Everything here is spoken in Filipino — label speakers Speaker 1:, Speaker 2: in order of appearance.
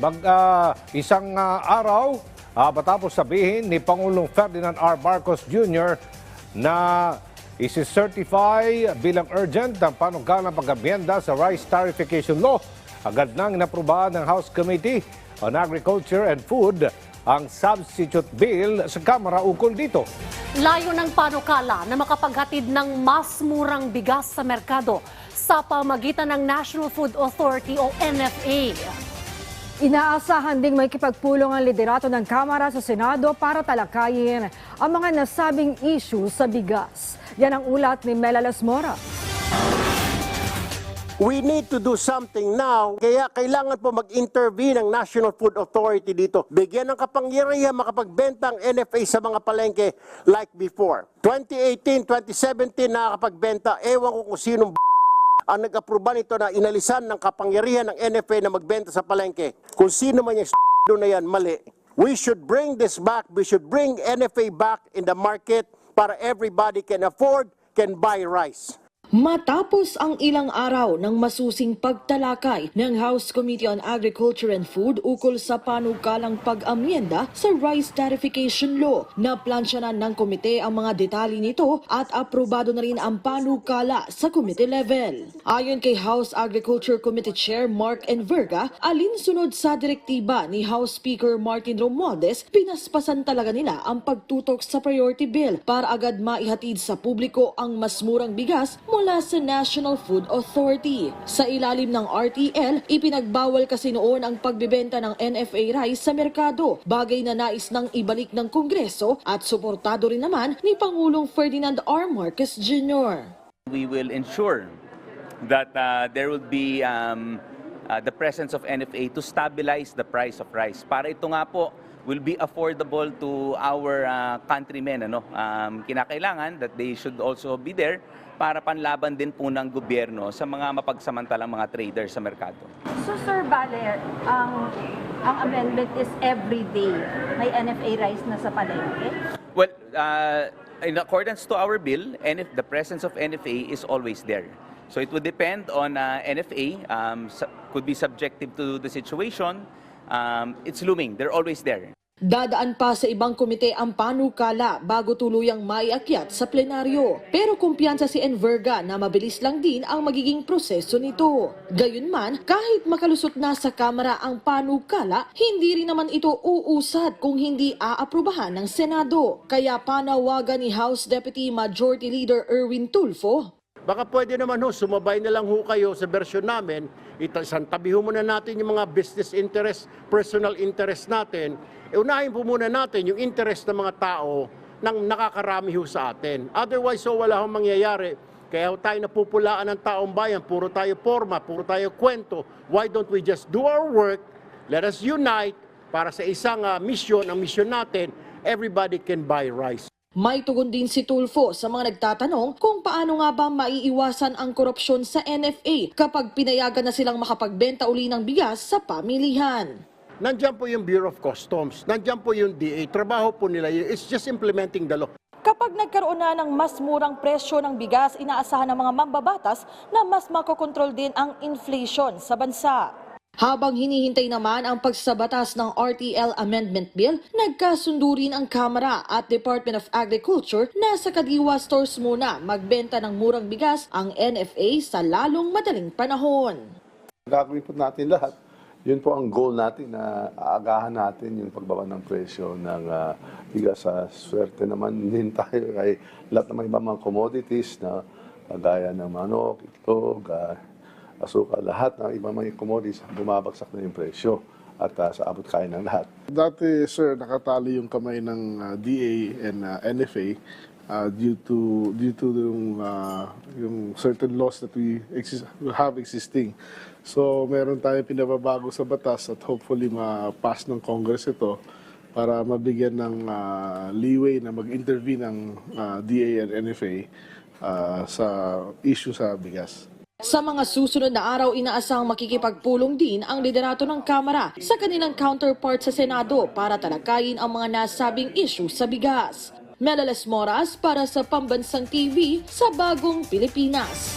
Speaker 1: Mag, ah, isang ah, araw ah, matapos sabihin ni Pangulong Ferdinand R. Marcos Jr. na isi-certify bilang urgent ang panukalang pag-abyenda sa Rice Tarification Law. Agad nang inaprubahan ng House Committee on Agriculture and Food ang substitute bill sa Kamara ukol dito.
Speaker 2: Layo ng panukala na makapaghatid ng mas murang bigas sa merkado sa pamagitan ng National Food Authority o NFA.
Speaker 3: Inaasahan ding may kipagpulong ang liderato ng Kamara sa Senado para talakayin ang mga nasabing issue sa bigas. Yan ang ulat ni Mela Lasmora.
Speaker 4: We need to do something now, kaya kailangan po mag-intervene ang National Food Authority dito. Bigyan ng kapangyarihan makapagbenta ang NFA sa mga palengke like before. 2018, 2017 nakakapagbenta, ewan ko kung sinong ang nag-aproba nito na inalisan ng kapangyarihan ng NFA na magbenta sa palengke. Kung sino man yung na yan, mali. We should bring this back. We should bring NFA back in the market para everybody can afford, can buy rice.
Speaker 5: Matapos ang ilang araw ng masusing pagtalakay ng House Committee on Agriculture and Food ukol sa panukalang pag-amyenda sa Rice Tarification Law, naplansyanan ng komite ang mga detalye nito at aprobado na rin ang panukala sa committee level. Ayon kay House Agriculture Committee Chair Mark Enverga, alinsunod sa direktiba ni House Speaker Martin Romualdez, pinaspasan talaga nila ang pagtutok sa priority bill para agad maihatid sa publiko ang mas murang bigas mula sa National Food Authority. Sa ilalim ng RTL, ipinagbawal kasi noon ang pagbibenta ng NFA rice sa merkado, bagay na nais ng ibalik ng Kongreso at suportado rin naman ni Pangulong Ferdinand R. Marcos Jr.
Speaker 6: We will ensure that uh, there will be um, uh, the presence of NFA to stabilize the price of rice. Para ito nga po will be affordable to our uh, countrymen. Ano? Um, kinakailangan that they should also be there para panlaban din po ng gobyerno sa mga mapagsamantalang mga traders sa merkado.
Speaker 7: So Sir Bale, ang ang amendment is every day may NFA rice na sa palengke?
Speaker 6: Well, uh, in accordance to our bill, NF, the presence of NFA is always there. So it would depend on uh, NFA, um, could be subjective to the situation. Um, it's looming, they're always there.
Speaker 5: Dadaan pa sa ibang komite ang panukala bago tuluyang maiakyat sa plenaryo. Pero kumpiyansa si Enverga na mabilis lang din ang magiging proseso nito. Gayunman, kahit makalusot na sa Kamara ang panukala, hindi rin naman ito uusad kung hindi aaprubahan ng Senado. Kaya panawagan ni House Deputy Majority Leader Erwin Tulfo
Speaker 4: Baka pwede naman ho, sumabay na lang ho kayo sa version namin, isantabi ho muna natin yung mga business interest, personal interest natin, e unahin po muna natin yung interest ng mga tao nang nakakarami ho sa atin. Otherwise, so wala hong mangyayari. Kaya ho tayo napupulaan ng taong bayan, puro tayo forma, puro tayo kwento. Why don't we just do our work, let us unite para sa isang ah, mission, ang mission natin, everybody can buy rice.
Speaker 5: May tugon din si Tulfo sa mga nagtatanong kung paano nga ba maiiwasan ang korupsyon sa NFA kapag pinayagan na silang makapagbenta uli ng bigas sa pamilihan.
Speaker 4: Nandiyan po yung Bureau of Customs, nandiyan po yung DA, trabaho po nila yun. It's just implementing the law.
Speaker 7: Kapag nagkaroon na ng mas murang presyo ng bigas, inaasahan ng mga mambabatas na mas makokontrol din ang inflation sa bansa.
Speaker 5: Habang hinihintay naman ang pagsabatas ng RTL Amendment Bill, nagkasundo rin ang Kamara at Department of Agriculture na sa Kadiwa stores muna magbenta ng murang bigas ang NFA sa lalong madaling panahon.
Speaker 8: Gagawin po natin lahat. Yun po ang goal natin na aagahan natin yung pagbaba ng presyo ng ah, bigas. Sa swerte naman din tayo kay lahat ng mga ibang mga commodities na kagaya ng manok, itlog, ah, asukal, lahat ng ibang mga commodities bumabagsak na yung presyo at ah, sa abot kaya ng lahat.
Speaker 9: Dati, sir, nakatali yung kamay ng uh, DA and uh, NFA uh, due to due to yung, uh, yung certain laws that we exist, have existing. So, meron tayong pinababago sa batas at hopefully ma-pass ng Congress ito para mabigyan ng uh, leeway na mag-intervene ng uh, DA and NFA uh, sa issue sa bigas.
Speaker 5: Sa mga susunod na araw, inaasang makikipagpulong din ang liderato ng Kamara sa kanilang counterpart sa Senado para talakayin ang mga nasabing issue sa bigas. Melales Moras para sa Pambansang TV sa Bagong Pilipinas.